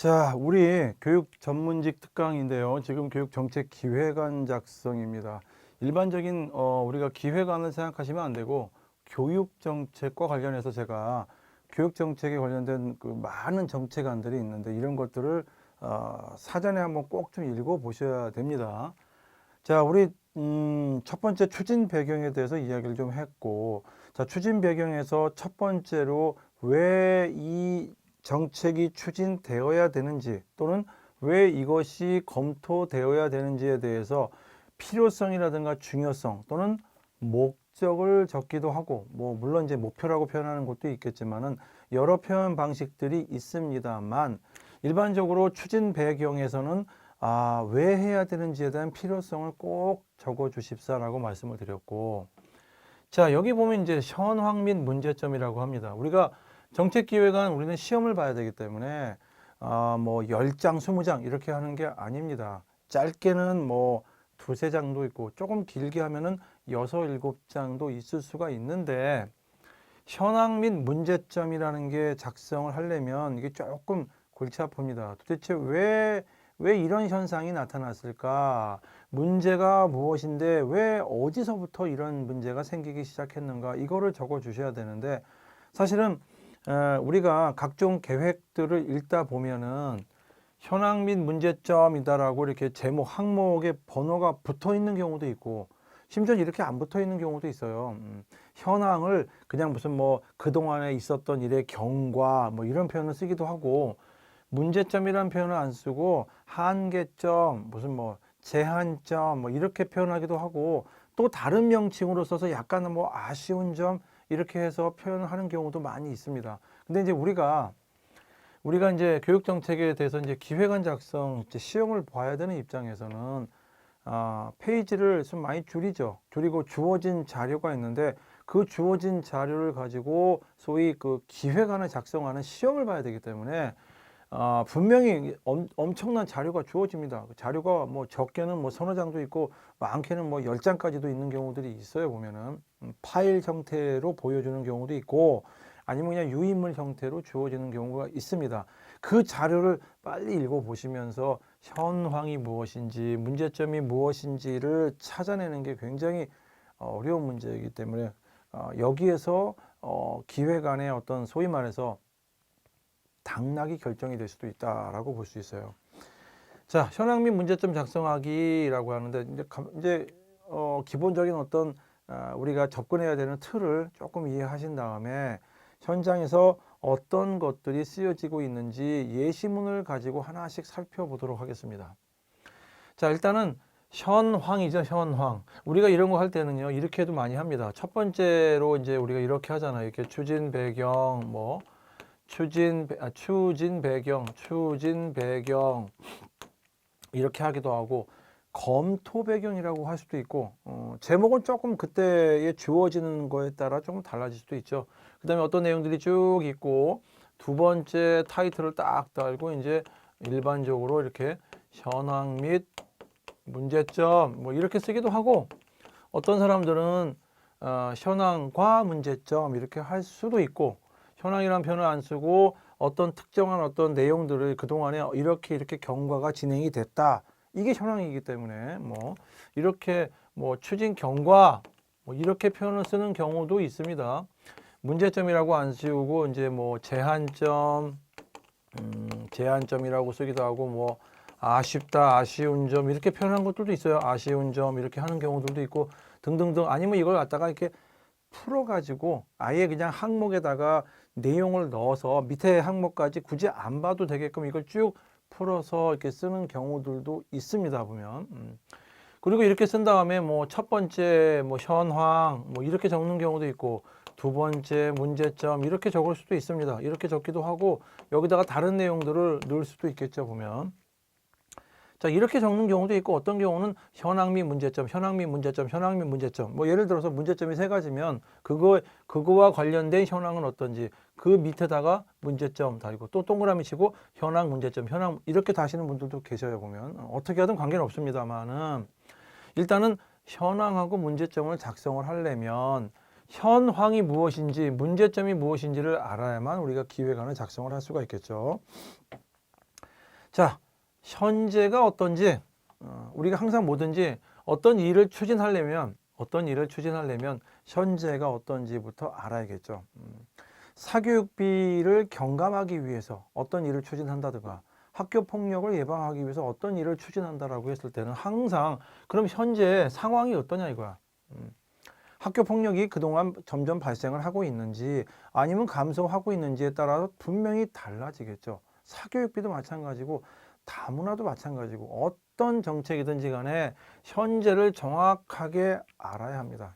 자, 우리 교육 전문직 특강인데요. 지금 교육 정책 기획안 작성입니다. 일반적인 어, 우리가 기획안을 생각하시면 안 되고 교육 정책과 관련해서 제가 교육 정책에 관련된 그 많은 정책안들이 있는데 이런 것들을 어, 사전에 한번 꼭 좀 읽어 보셔야 됩니다. 자, 우리 음, 첫 번째 추진 배경에 대해서 이야기를 좀 했고, 자, 추진 배경에서 첫 번째로 왜 이 정책이 추진되어야 되는지 또는 왜 이것이 검토되어야 되는지에 대해서 필요성이라든가 중요성 또는 목적을 적기도 하고, 뭐, 물론 이제 목표라고 표현하는 것도 있겠지만은 여러 표현 방식들이 있습니다만, 일반적으로 추진 배경에서는 아, 왜 해야 되는지에 대한 필요성을 꼭 적어 주십사라고 말씀을 드렸고, 자, 여기 보면 이제 현황 및 문제점이라고 합니다. 우리가 정책 기획안 우리는 시험을 봐야 되기 때문에 아, 뭐 10장, 20장 이렇게 하는 게 아닙니다. 짧게는 뭐 두세 장도 있고 조금 길게 하면은 여섯, 일곱 장도 있을 수가 있는데 현황 및 문제점이라는 게 작성을 하려면 이게 조금 골치 아픕니다. 도대체 왜, 왜 이런 현상이 나타났을까? 문제가 무엇인데 왜 어디서부터 이런 문제가 생기기 시작했는가? 이거를 적어 주셔야 되는데 사실은 에, 우리가 각종 계획들을 읽다 보면은 현황 및 문제점이다라고 이렇게 제목 항목에 번호가 붙어 있는 경우도 있고 심지어 이렇게 안 붙어 있는 경우도 있어요. 음, 현황을 그냥 무슨 뭐 그동안에 있었던 일의 경과 뭐 이런 표현을 쓰기도 하고 문제점이라는 표현을 안 쓰고 한계점 무슨 뭐 제한점 뭐 이렇게 표현하기도 하고 또 다른 명칭으로 써서 약간 뭐 아쉬운 점 이렇게 해서 표현을 하는 경우도 많이 있습니다. 근데 이제 우리가 우리가 이제 교육 정책에 대해서 이제 기획안 작성 이제 시험을 봐야 되는 입장에서는 아, 페이지를 좀 많이 줄이죠. 줄이고 주어진 자료가 있는데 그 주어진 자료를 가지고 소위 그 기획안을 작성하는 시험을 봐야 되기 때문에 아, 분명히 엄, 엄청난 자료가 주어집니다. 그 자료가 뭐 적게는 뭐 서너 장도 있고 많게는 뭐 열 장까지도 있는 경우들이 있어요. 보면은 음, 파일 형태로 보여주는 경우도 있고 아니면 그냥 유인물 형태로 주어지는 경우가 있습니다. 그 자료를 빨리 읽어 보시면서 현황이 무엇인지 문제점이 무엇인지를 찾아내는 게 굉장히 어, 어려운 문제이기 때문에 어, 여기에서 어, 기획안의 어떤 소위 말해서 당락이 결정이 될 수도 있다라고 볼 수 있어요. 자, 현황 및 문제점 작성하기라고 하는데 이제 감- 이제 어, 기본적인 어떤 아, 우리가 접근해야 되는 틀을 조금 이해하신 다음에 현장에서 어떤 것들이 쓰여지고 있는지 예시문을 가지고 하나씩 살펴보도록 하겠습니다. 자, 일단은 현황이죠, 현황. 우리가 이런 거 할 때는요, 이렇게 해도 많이 합니다. 첫 번째로 이제 우리가 이렇게 하잖아요. 이렇게 추진 배경, 뭐, 추진, 배- 아, 추진 배경, 추진 배경. 이렇게 하기도 하고, 검토 배경이라고 할 수도 있고, 어, 제목은 조금 그때에 주어지는 거에 따라 조금 달라질 수도 있죠. 그 다음에 어떤 내용들이 쭉 있고, 두 번째 타이틀을 딱 달고, 이제 일반적으로 이렇게 현황 및 문제점, 뭐 이렇게 쓰기도 하고, 어떤 사람들은 어, 현황과 문제점 이렇게 할 수도 있고, 현황이라는 표현을 안 쓰고, 어떤 특정한 어떤 내용들을 그동안에 이렇게 이렇게 경과가 진행이 됐다. 이게 현황이기 때문에 뭐 이렇게 뭐 추진 경과 뭐 이렇게 표현을 쓰는 경우도 있습니다. 문제점이라고 안 씌우고 이제 뭐 제한점, 음, 제한점이라고 쓰기도 하고 뭐 아쉽다, 아쉬운 점 이렇게 표현한 것들도 있어요. 아쉬운 점 이렇게 하는 경우들도 있고 등등등 아니면 이걸 갖다가 이렇게 풀어 가지고 아예 그냥 항목에다가 내용을 넣어서 밑에 항목까지 굳이 안 봐도 되게끔 이걸 쭉 풀어서 이렇게 쓰는 경우들도 있습니다 보면. 음. 그리고 이렇게 쓴 다음에 뭐 첫 번째 뭐 현황 뭐 이렇게 적는 경우도 있고 두 번째 문제점 이렇게 적을 수도 있습니다. 이렇게 적기도 하고 여기다가 다른 내용들을 넣을 수도 있겠죠 보면. 자 이렇게 적는 경우도 있고 어떤 경우는 현황 및 문제점 현황 및 문제점 현황 및 문제점. 뭐 예를 들어서 문제점이 세 가지면 그거 그거와 관련된 현황은 어떤지 그 밑에다가 문제점 달고 또 동그라미 치고 현황 문제점 현황 이렇게 다시는 분들도 계셔요 보면 어, 어떻게 하든 관계는 없습니다만은 일단은 현황하고 문제점을 작성을 하려면 현황이 무엇인지 문제점이 무엇인지를 알아야만 우리가 기획안을 작성을 할 수가 있겠죠. 자, 현재가 어떤지 어, 우리가 항상 뭐든지 어떤 일을 추진하려면 어떤 일을 추진하려면 현재가 어떤지부터 알아야겠죠. 음, 사교육비를 경감하기 위해서 어떤 일을 추진한다든가 학교 폭력을 예방하기 위해서 어떤 일을 추진한다라고 했을 때는 항상 그럼 현재 상황이 어떠냐 이거야. 음, 학교 폭력이 그동안 점점 발생을 하고 있는지 아니면 감소하고 있는지에 따라서 분명히 달라지겠죠. 사교육비도 마찬가지고 다문화도 마찬가지고 어떤 정책이든지 간에 현재를 정확하게 알아야 합니다.